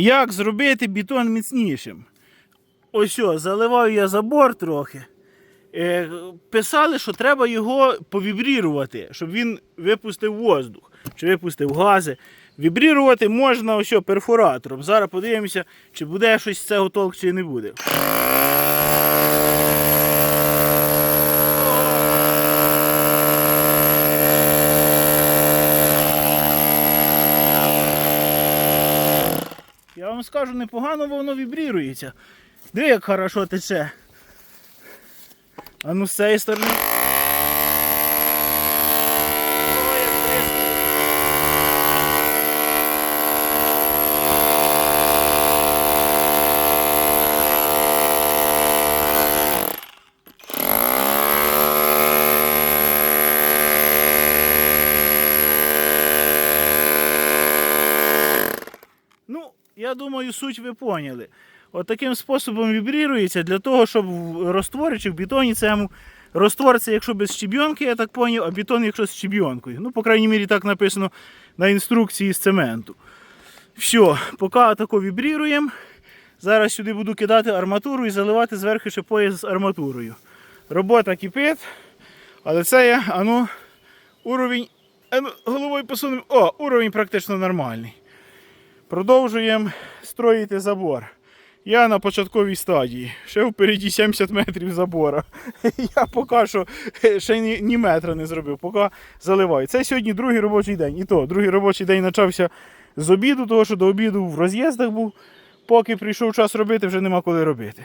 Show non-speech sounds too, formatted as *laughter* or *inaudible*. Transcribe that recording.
Як зробити бетон міцнішим? Ось заливаю я забор трохи. Е, писали, що треба його повібрірувати, щоб він випустив воздух, чи випустив гази. Вібрірувати можна ось перфоратором. Зараз подивимося, чи буде щось з цього толк, чи не буде. Я вам скажу, непогано воно вібрірується. Диви, як хорошо тече. А ну з цієї сторони. Я думаю, суть ви поняли. От таким способом вібрірується для того, щоб в в бетоні цьому роствор це якщо без щебінки, я так поняв, а бетон якщо з щебінкою. Ну, по крайній мірі, так написано на інструкції з цементу. Все, поки тако вібріруємо. Зараз сюди буду кидати арматуру і заливати зверху ще пояс з арматурою. Робота кипить, але це є, ану, уровень. Ану, головою посунемо. О, уровень практично нормальний. Продовжуємо строїти забор. Я на початковій стадії. Ще впереді 70 метрів забора. *laughs* Я поки що ще ні, ні метра не зробив, поки заливаю. Це сьогодні другий робочий день. І то, другий робочий день почався з обіду, тому що до обіду в роз'їздах був. Поки прийшов час робити, вже нема коли робити.